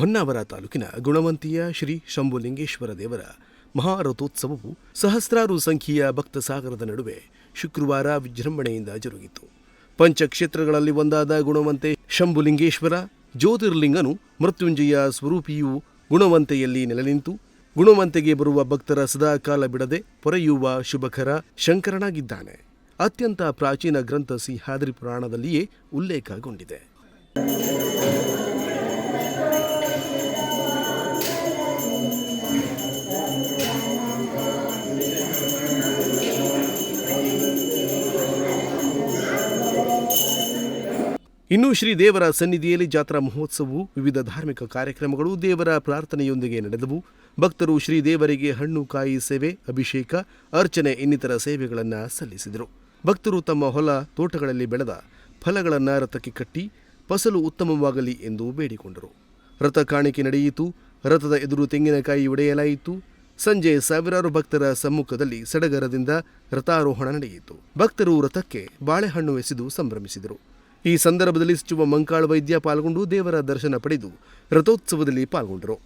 ಹೊನ್ನಾವರ ತಾಲೂಕಿನ ಗುಣವಂತಿಯ ಶ್ರೀ ಶಂಭುಲಿಂಗೇಶ್ವರ ದೇವರ ಮಹಾರಥೋತ್ಸವವು ಸಹಸ್ರಾರು ಸಂಖ್ಯೆಯ ಭಕ್ತ ಸಾಗರದ ನಡುವೆ ಶುಕ್ರವಾರ ವಿಜೃಂಭಣೆಯಿಂದ ಜರುಗಿತು. ಪಂಚಕ್ಷೇತ್ರಗಳಲ್ಲಿ ಒಂದಾದ ಗುಣವಂತೆ ಶಂಭುಲಿಂಗೇಶ್ವರ, ಜ್ಯೋತಿರ್ಲಿಂಗನು ಮೃತ್ಯುಂಜಯ ಸ್ವರೂಪಿಯು ಗುಣವಂತೆಯಲ್ಲಿ ನೆಲೆನಿಂತು. ಗುಣವಂತೆಗೆ ಬರುವ ಭಕ್ತರ ಸದಾಕಾಲ ಬಿಡದೆ ಪೊರೆಯುವ ಶುಭಕರ ಶಂಕರನಾಗಿದ್ದಾನೆ. ಅತ್ಯಂತ ಪ್ರಾಚೀನ ಗ್ರಂಥ ಸಿಹಾದ್ರಿ ಪುರಾಣದಲ್ಲಿಯೇ ಉಲ್ಲೇಖಗೊಂಡಿದೆ. ಇನ್ನು ಶ್ರೀ ದೇವರ ಸನ್ನಿಧಿಯಲ್ಲಿ ಜಾತ್ರಾ ಮಹೋತ್ಸವವು ವಿವಿಧ ಧಾರ್ಮಿಕ ಕಾರ್ಯಕ್ರಮಗಳು ದೇವರ ಪ್ರಾರ್ಥನೆಯೊಂದಿಗೆ ನಡೆದವು. ಭಕ್ತರು ಶ್ರೀ ದೇವರಿಗೆ ಹಣ್ಣು, ಕಾಯಿ, ಸೇವೆ, ಅಭಿಷೇಕ, ಅರ್ಚನೆ ಇನ್ನಿತರ ಸೇವೆಗಳನ್ನು ಸಲ್ಲಿಸಿದರು. ಭಕ್ತರು ತಮ್ಮ ಹೊಲ, ತೋಟಗಳಲ್ಲಿ ಬೆಳೆದ ಫಲಗಳನ್ನು ರಥಕ್ಕೆ ಕಟ್ಟಿ ಫಸಲು ಉತ್ತಮವಾಗಲಿ ಎಂದು ಬೇಡಿಕೊಂಡರು. ರಥ ಕಾಣಿಕೆ ನಡೆಯಿತು. ರಥದ ಎದುರು ತೆಂಗಿನಕಾಯಿ ಒಡೆಯಲಾಯಿತು. ಸಂಜೆ ಸಾವಿರಾರು ಭಕ್ತರ ಸಮ್ಮುಖದಲ್ಲಿ ಸಡಗರದಿಂದ ರಥಾರೋಹಣ ನಡೆಯಿತು. ಭಕ್ತರು ರಥಕ್ಕೆ ಬಾಳೆಹಣ್ಣು ಎಸೆದು ಸಂಭ್ರಮಿಸಿದರು. ಈ ಸಂದರ್ಭದಲ್ಲಿ ಸಚಿವ ಮಂಕಾಳ ವೈದ್ಯ ಪಾಲ್ಗೊಂಡು ದೇವರ ದರ್ಶನ ಪಡೆದು ರಥೋತ್ಸವದಲ್ಲಿ ಪಾಲ್ಗೊಂಡರು.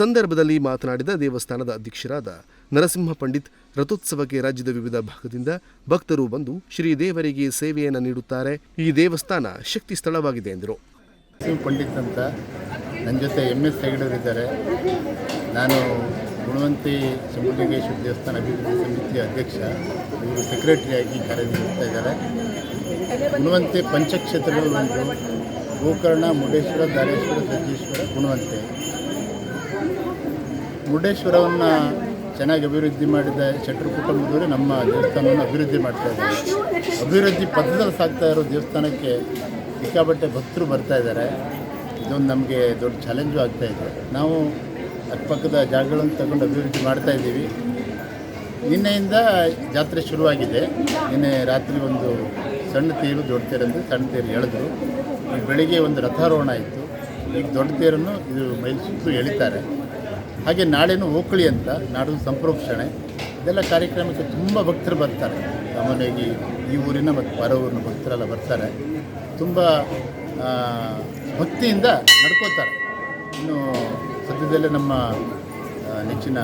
ಸಂದರ್ಭದಲ್ಲಿ ಮಾತನಾಡಿದ ದೇವಸ್ಥಾನದ ಅಧ್ಯಕ್ಷರಾದ ನರಸಿಂಹ ಪಂಡಿತ್, ರಥೋತ್ಸವಕ್ಕೆ ರಾಜ್ಯದ ವಿವಿಧ ಭಾಗದಿಂದ ಭಕ್ತರು ಬಂದು ಶ್ರೀ ದೇವರಿಗೆ ಸೇವೆಯನ್ನು ನೀಡುತ್ತಾರೆ. ಈ ದೇವಸ್ಥಾನ ಶಕ್ತಿ ಸ್ಥಳವಾಗಿದೆ ಎಂದರು. ಪಂಡಿತ್ ಅಂತ ನನ್ನ ಜೊತೆ ಎಂ ಎಸ್ ಹೆಗಡವರಿದ್ದಾರೆ ನಾನು ಗುಣವಂತಿ ಶಂಭುಲಿಂಗೇಶ್ವರ ದೇವಸ್ಥಾನ ಅಭಿವೃದ್ಧಿ ಸಮಿತಿಯ ಅಧ್ಯಕ್ಷ. ಇವರು ಸೆಕ್ರೆಟರಿಯಾಗಿ ಕಾರ್ಯನಿರ್ವಹಿಸ್ತಾ ಇದ್ದಾರೆ. ಗುಣವಂತೆ ಪಂಚಕ್ಷೇತ್ರಗಳು ಒಂದು ಗೋಕರ್ಣ ಮುಡೇಶ್ವರ ದಾರೇಶ್ವರ, ಸಜ್ಜೇಶ್ವರ ಗುಣವಂತೆ. ಮುರುಡೇಶ್ವರವನ್ನು ಚೆನ್ನಾಗಿ ಅಭಿವೃದ್ಧಿ ಮಾಡಿದ ಶೆಟ್ಟರು ಕುಟುಂಬದವರು ನಮ್ಮ ದೇವಸ್ಥಾನವನ್ನು ಅಭಿವೃದ್ಧಿ ಮಾಡ್ತಾ ಇದ್ದಾರೆ. ಅಭಿವೃದ್ಧಿ ಪಥದಲ್ಲಿ ಸಾಗ್ತಾ ಇರೋ ದೇವಸ್ಥಾನಕ್ಕೆ ಸಿಕ್ಕಾಪಟ್ಟೆ ಭಕ್ತರು ಬರ್ತಾ ಇದ್ದಾರೆ. ಇದೊಂದು ನಮಗೆ ದೊಡ್ಡ ಚಾಲೆಂಜು ಆಗ್ತಾ ಇದೆ. ನಾವು ಅಕ್ಕಪಕ್ಕದ ಜಾಗಗಳನ್ನು ತಗೊಂಡು ಅಭಿವೃದ್ಧಿ ಮಾಡ್ತಾ ಇದ್ದೀವಿ. ನಿನ್ನೆಯಿಂದ ಜಾತ್ರೆ ಶುರುವಾಗಿದೆ. ನಿನ್ನೆ ರಾತ್ರಿ ಒಂದು ಸಣ್ಣ ತೇರು, ದೊಡ್ಡ ತೇರಂದು ಸಣ್ಣ ತೇರು ಎಳೆದ್ರು. ಬೆಳಿಗ್ಗೆ ಒಂದು ರಥಾರೋಹಣ ಇತ್ತು. ಈಗ ದೊಡ್ಡ ತೇರನ್ನು ಇದು ಮೈಲ್ ಸುತ್ತು ಎಳಿತಾರೆ. ಹಾಗೆ ನಾಳೆನೂ ಓಕಳಿ ಅಂತ ನಾಡು ಸಂಪ್ರೋಕ್ಷಣೆ. ಇದೆಲ್ಲ ಕಾರ್ಯಕ್ರಮಕ್ಕೆ ತುಂಬ ಭಕ್ತರು ಬರ್ತಾರೆ. ಸಾಮಾನ್ಯವಾಗಿ ಈ ಊರಿನ ಮತ್ತು ಪರ ಊರಿನ ಭಕ್ತರೆಲ್ಲ ಬರ್ತಾರೆ. ತುಂಬ ಭಕ್ತಿಯಿಂದ ನಡ್ಕೋತಾರೆ. ಇನ್ನು ಸದ್ಯದಲ್ಲೇ ನಮ್ಮ ನೆಚ್ಚಿನ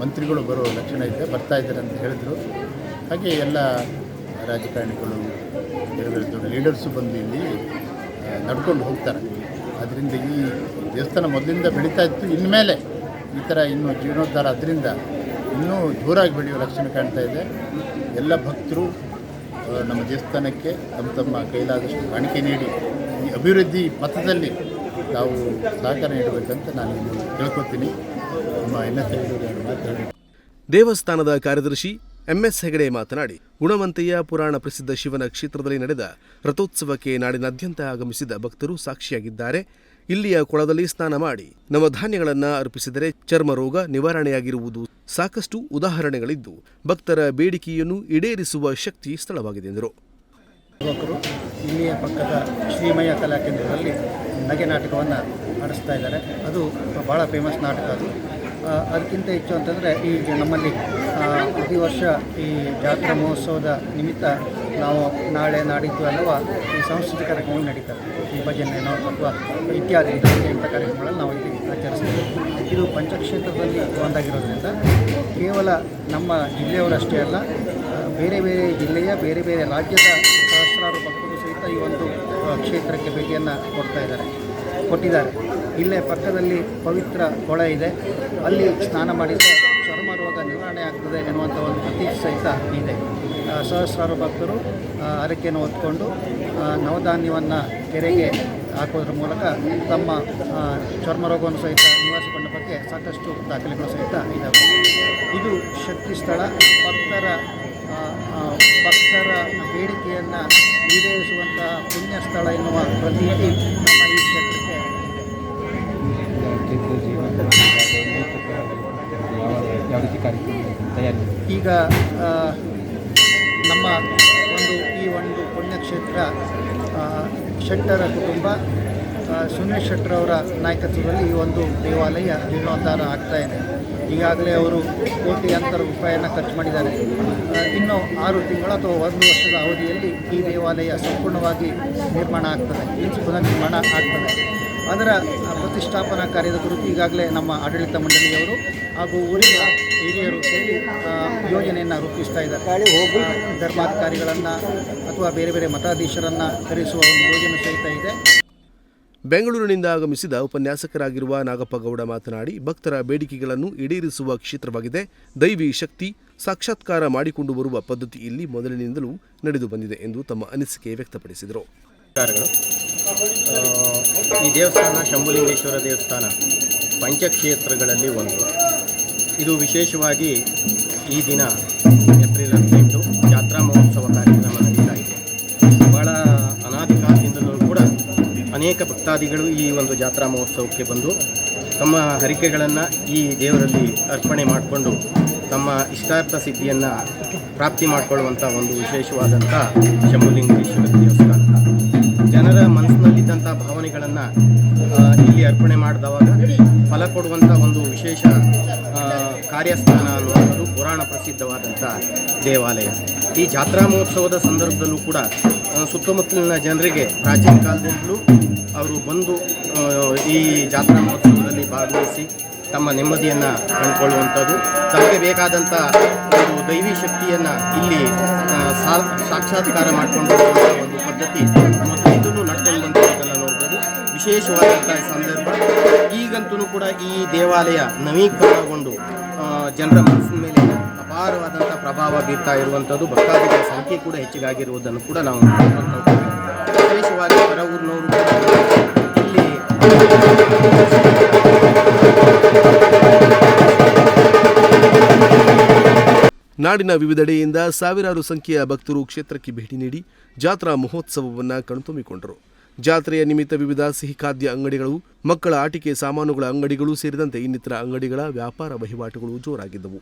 ಮಂತ್ರಿಗಳು ಬರೋ ಲಕ್ಷಣ ಇದೆ, ಬರ್ತಾ ಇದ್ದಾರೆ ಅಂತ ಹೇಳಿದರು. ಹಾಗೆ ಎಲ್ಲ ರಾಜಕಾರಣಿಗಳು ಬೇರೆ ಲೀಡರ್ಸು ಬಂದು ಇಲ್ಲಿ ನಡ್ಕೊಂಡು ಹೋಗ್ತಾರೆ. ಅದರಿಂದ ಈ ದೇವಸ್ಥಾನ ಮೊದಲಿಂದ ಬೆಳೀತಾ ಇತ್ತು. ಇನ್ಮೇಲೆ ಈ ಥರ ಇನ್ನೂ ಜೀರ್ಣೋದ್ಧಾರ ಅದರಿಂದ ಇನ್ನೂ ಜೋರಾಗಿ ಬೆಳೆಯುವ ಲಕ್ಷಣ ಕಾಣ್ತಾ ಇದೆ. ಎಲ್ಲ ಭಕ್ತರು ನಮ್ಮ ದೇವಸ್ಥಾನಕ್ಕೆ ತಮ್ಮ ತಮ್ಮ ಕೈಲಾದಷ್ಟು ಕಾಣಿಕೆ ನೀಡಿ ಈ ಅಭಿವೃದ್ಧಿ ಪಥದಲ್ಲಿ ತಾವು ಸಹಕಾರ ನೀಡಬೇಕಂತ ನಾನು ಕೇಳ್ಕೊತೀನಿ ನಮ್ಮ ಎನ್ ಎಸ್ ದೇವಸ್ಥಾನದ ಕಾರ್ಯದರ್ಶಿ ಎಂಎಸ್ ಹೆಗಡೆ ಮಾತನಾಡಿ, ಗುಣವಂತೆಯ ಪುರಾಣ ಪ್ರಸಿದ್ಧ ಶಿವನ ಕ್ಷೇತ್ರದಲ್ಲಿ ನಡೆದ ರಥೋತ್ಸವಕ್ಕೆ ನಾಡಿನಾದ್ಯಂತ ಆಗಮಿಸಿದ ಭಕ್ತರು ಸಾಕ್ಷಿಯಾಗಿದ್ದಾರೆ. ಇಲ್ಲಿಯ ಕೊಳದಲ್ಲಿ ಸ್ನಾನ ಮಾಡಿ ನವಧಾನ್ಯಗಳನ್ನು ಅರ್ಪಿಸಿದರೆ ಚರ್ಮ ರೋಗ ನಿವಾರಣೆಯಾಗಿರುವುದು ಸಾಕಷ್ಟು ಉದಾಹರಣೆಗಳಿದ್ದು ಭಕ್ತರ ಬೇಡಿಕೆಯನ್ನು ಈಡೇರಿಸುವ ಶಕ್ತಿ ಸ್ಥಳವಾಗಿದೆ ಎಂದರು. ಇಲ್ಲಿಯ ಪಕ್ಕದ ಶ್ರೀಮಯ ಕಲಾ ಕೇಂದ್ರದಲ್ಲಿ ನಗೆ ನಾಟಕವನ್ನು ಆಡಿಸ್ತಾ ಇದ್ದಾರೆ. ಅದು ಭಾಳ ಫೇಮಸ್ ನಾಟಕ ಅದು. ಅದಕ್ಕಿಂತ ಹೆಚ್ಚು ಅಂತಂದರೆ ಈ ನಮ್ಮಲ್ಲಿ ಪ್ರತಿ ವರ್ಷ ಈ ಜಾತ್ರಾ ಮಹೋತ್ಸವದ ನಿಮಿತ್ತ ನಾವು ನಾಳೆ ನಾಡಿದ್ದು ಅನ್ನುವ ಈ ಸಾಂಸ್ಕೃತಿಕ ಕಾರ್ಯಕ್ರಮಗಳು ನಡೀತವೆ. ಈ ಭಜನೆನೋ ಅಥವಾ ಇತ್ಯಾದಿ ಇಂಥ ಕಾರ್ಯಕ್ರಮಗಳನ್ನು ನಾವು ಇಲ್ಲಿ ಆಚರಿಸ್ತೇವೆ. ಇದು ಪಂಚಕ್ಷೇತ್ರದಲ್ಲಿ ಒಂದಾಗಿರೋದ್ರಿಂದ ಕೇವಲ ನಮ್ಮ ಜಿಲ್ಲೆಯವರಷ್ಟೇ ಅಲ್ಲ, ಬೇರೆ ಬೇರೆ ಜಿಲ್ಲೆಯ, ಬೇರೆ ಬೇರೆ ರಾಜ್ಯದ ಸಹಸ್ರಾರು ಭಕ್ತರು ಸಹಿತ ಈ ಒಂದು ಕ್ಷೇತ್ರಕ್ಕೆ ಭೇಟಿಯನ್ನು ಕೊಡ್ತಾ ಇದ್ದಾರೆ, ಕೊಟ್ಟಿದ್ದಾರೆ. ಇಲ್ಲೇ ಪಕ್ಕದಲ್ಲಿ ಪವಿತ್ರ ಕೊಳ ಇದೆ. ಅಲ್ಲಿ ಸ್ನಾನ ಮಾಡಿದರೆ ಚರ್ಮ ರೋಗ ನಿವಾರಣೆ ಆಗ್ತದೆ ಎನ್ನುವಂಥ ಒಂದು ಪ್ರತೀಕ್ಷೆ ಸಹಿತ ಇದೆ. ಸಹಸ್ರಾರು ಭಕ್ತರು ಹರಕೆಯನ್ನು ಹೊತ್ಕೊಂಡು ನವಧಾನ್ಯವನ್ನು ಕೆರೆಗೆ ಹಾಕೋದ್ರ ಮೂಲಕ ತಮ್ಮ ಚರ್ಮ ರೋಗವನ್ನು ಸಹಿತ ನಿವಾರಿಸಿಕೊಂಡ ಬಗ್ಗೆ ಸಾಕಷ್ಟು ದಾಖಲೆಗಳು ಸಹಿತ ಇದ್ದಾವೆ ಇದು ಶಕ್ತಿ ಸ್ಥಳ. ಭಕ್ತರ ಭಕ್ತರ ಬೇಡಿಕೆಯನ್ನು ಈಡೇರಿಸುವಂತಹ ಪುಣ್ಯ ಸ್ಥಳ ಎನ್ನುವ ಪ್ರತೀತಿ ನಮ್ಮ ಈ ಕ್ಷೇತ್ರಕ್ಕೆ ಈಗ ನಮ್ಮ ಒಂದು ಈ ಒಂದು ಪುಣ್ಯಕ್ಷೇತ್ರ ಶೆಟ್ಟರ ಕುಟುಂಬ ಸುನೀಲ್ ಅವರ ನಾಯಕತ್ವದಲ್ಲಿ ಈ ಒಂದು ದೇವಾಲಯ ಜೀರ್ಣೋದ್ಧಾರ ಆಗ್ತಾ ಇದೆ. ಈಗಾಗಲೇ ಅವರು ಕೋಟ್ಯಾಂತರ ರೂಪಾಯಿಯನ್ನು ಖರ್ಚು ಮಾಡಿದ್ದಾರೆ. ಇನ್ನು ಆರು ತಿಂಗಳು ಅಥವಾ ಒಂದು ವರ್ಷದ ಅವಧಿಯಲ್ಲಿ ಈ ದೇವಾಲಯ ಸಂಪೂರ್ಣವಾಗಿ ನಿರ್ಮಾಣ ಆಗ್ತದೆ. ಪುನರ್ ನಿರ್ಮಾಣ ಆಗ್ತದೆ. ಅದರ ಪ್ರತಿಷ್ಠಾಪನಾ ಕಾರ್ಯದ ಕುರಿತು ಈಗಾಗಲೇ ನಮ್ಮ ಆಡಳಿತ ಮಂಡಳಿಯವರು ಹಾಗೂ ಊರಿನ ಹಿರಿಯರು ಸೇರಿ ಯೋಜನೆಯನ್ನು ರೂಪಿಸ್ತಾ ಇದ್ದಾರೆ. ಧರ್ಮಾಧಿಕಾರಿಗಳನ್ನು ಅಥವಾ ಬೇರೆ ಬೇರೆ ಮತಾಧೀಶರನ್ನು ಕರೆಸುವ ಒಂದು ಯೋಜನೆ ಸಹಿತ ಇದೆ. ಬೆಂಗಳೂರಿನಿಂದ ಆಗಮಿಸಿದ ಉಪನ್ಯಾಸಕರಾಗಿರುವ ನಾಗಪ್ಪಗೌಡ ಮಾತನಾಡಿ ಭಕ್ತರ ಬೇಡಿಕೆಗಳನ್ನು ಈಡೇರಿಸುವ ಕ್ಷೇತ್ರವಾಗಿದೆ. ದೈವಿ ಶಕ್ತಿ ಸಾಕ್ಷಾತ್ಕಾರ ಮಾಡಿಕೊಂಡು ಬರುವ ಪದ್ಧತಿ ಇಲ್ಲಿ ಮೊದಲಿನಿಂದಲೂ ನಡೆದು ಬಂದಿದೆ ಎಂದು ತಮ್ಮ ಅನಿಸಿಕೆ ವ್ಯಕ್ತಪಡಿಸಿದರು. ಈ ದೇವಸ್ಥಾನ ಶಂಭುಲಿಂಗೇಶ್ವರ ದೇವಸ್ಥಾನ ಪಂಚಕ್ಷೇತ್ರಗಳಲ್ಲಿ ಒಂದು. ಇದು ವಿಶೇಷವಾಗಿ ಈ ದಿನ ಏಪ್ರಿಲ್ ಹದಿನೆಂಟು ಜಾತ್ರಾ ಮಹೋತ್ಸವ ಕಾರ್ಯಕ್ರಮ ನಡೀತಾ ಇದೆ. ಭಾಳ ಅನಾದಿ ಕಾಲದಿಂದಲೂ ಕೂಡ ಅನೇಕ ಭಕ್ತಾದಿಗಳು ಈ ಒಂದು ಜಾತ್ರಾ ಮಹೋತ್ಸವಕ್ಕೆ ಬಂದು ತಮ್ಮ ಹರಿಕೆಗಳನ್ನು ಈ ದೇವರಲ್ಲಿ ಅರ್ಪಣೆ ಮಾಡಿಕೊಂಡು ತಮ್ಮ ಇಷ್ಟಾರ್ಥ ಸಿದ್ಧಿಯನ್ನು ಪ್ರಾಪ್ತಿ ಮಾಡಿಕೊಳ್ಳುವಂಥ ಒಂದು ವಿಶೇಷವಾದಂಥ ಶಂಭುಲಿಂಗೇಶ್ವರ ದೇವಸ್ಥಾನ. ಜನರ ಮನಸ್ಸಿನಲ್ಲಿದ್ದಂಥ ಭಾವನೆಗಳನ್ನು ಇಲ್ಲಿ ಅರ್ಪಣೆ ಮಾಡಿದವಾಗ ಫಲ ಕೊಡುವಂಥ ಒಂದು ವಿಶೇಷ ಕಾರ್ಯಸ್ಥಾನ ಅನ್ನುವಂಥದ್ದು ಪುರಾಣ ಪ್ರಸಿದ್ಧವಾದಂಥ ದೇವಾಲಯ. ಈ ಜಾತ್ರಾ ಮಹೋತ್ಸವದ ಸಂದರ್ಭದಲ್ಲೂ ಕೂಡ ಸುತ್ತಮುತ್ತಲಿನ ಜನರಿಗೆ ಪ್ರಾಚೀನ ಕಾಲದಿಂದಲೂ ಅವರು ಬಂದು ಈ ಜಾತ್ರಾ ಮಹೋತ್ಸವದಲ್ಲಿ ಭಾಗವಹಿಸಿ ತಮ್ಮ ನೆಮ್ಮದಿಯನ್ನು ಕಂಡುಕೊಳ್ಳುವಂಥದ್ದು. ತಮಗೆ ಬೇಕಾದಂಥ ಒಂದು ದೈವಿ ಶಕ್ತಿಯನ್ನು ಇಲ್ಲಿ ಸಾಕ್ಷಾತ್ಕಾರ ಮಾಡಿಕೊಂಡು ಒಂದು ಪದ್ಧತಿ ಮತ್ತು ನಡ್ಕೊಂಡು ಬಂದಿರೋದನ್ನು ನೋಡ್ಬೋದು ವಿಶೇಷವಾದಂಥ ಸಂದರ್ಭ ಈಗಂತೂ ಕೂಡ ಈ ದೇವಾಲಯ ನವೀಕರಣಗೊಂಡು ಜನರ ಮನಸ್ಸಿನ ಮೇಲೆ ಅಪಾರವಾದಂಥ ಪ್ರಭಾವ ಬೀರ್ತಾ ಇರುವಂಥದ್ದು ಭಕ್ತಾದಿಗಳ ಸಂಖ್ಯೆ ಕೂಡ ಹೆಚ್ಚಿಗಾಗಿರುವುದನ್ನು ಕೂಡ ನಾವು. ವಿಶೇಷವಾಗಿ ಹೊರಗೂರಿನವರು ಇಲ್ಲಿ ನಾಡಿನ ವಿವಿಧೆಡೆಯಿಂದ ಸಾವಿರಾರು ಸಂಖ್ಯೆಯ ಭಕ್ತರು ಕ್ಷೇತ್ರಕ್ಕೆ ಭೇಟಿ ನೀಡಿ ಜಾತ್ರಾ ಮಹೋತ್ಸವವನ್ನು ಕಣ್ತುಂಬಿಕೊಂಡರು ಜಾತ್ರೆಯ ನಿಮಿತ್ತ ವಿವಿಧ ಸಿಹಿ ಖಾದ್ಯ ಅಂಗಡಿಗಳು, ಮಕ್ಕಳ ಆಟಿಕೆ ಸಾಮಾನುಗಳ ಅಂಗಡಿಗಳು ಸೇರಿದಂತೆ ಇನ್ನಿತರ ಅಂಗಡಿಗಳ ವ್ಯಾಪಾರ ವಹಿವಾಟುಗಳು ಜೋರಾಗಿದ್ದವು.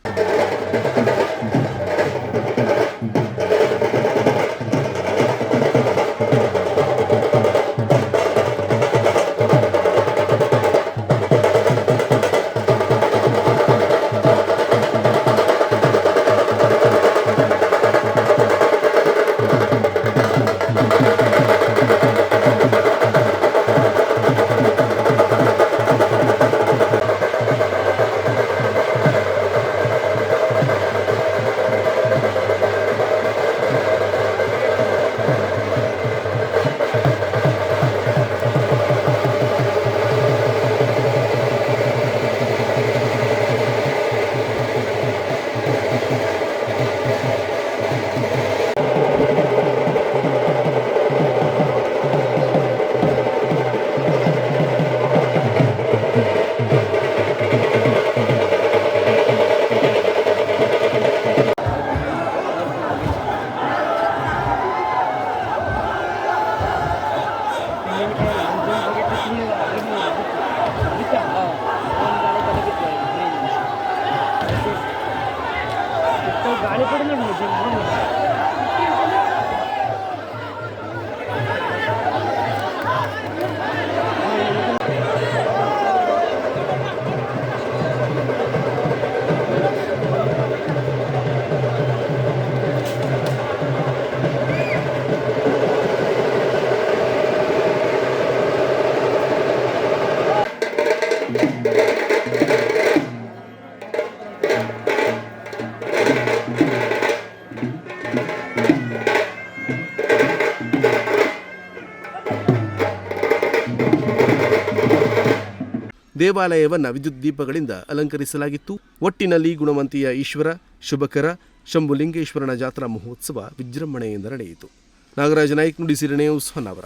ದೇವಾಲಯವನ್ನು ವಿದ್ಯುತ್ ದೀಪಗಳಿಂದ ಅಲಂಕರಿಸಲಾಗಿತ್ತು. ಒಟ್ಟಿನಲ್ಲಿ ಗುಣವಂತಿಯ ಈಶ್ವರ, ಶುಭಕರ, ಶಂಭುಲಿಂಗೇಶ್ವರನ ಜಾತ್ರಾ ಮಹೋತ್ಸವ ವಿಜೃಂಭಣೆಯಿಂದ ನಡೆಯಿತು. ನಾಗರಾಜ ನಾಯ್ಕ್ ನುಡಿಸಿರಣೆ ಉಸ್ವನ್ ಅವರ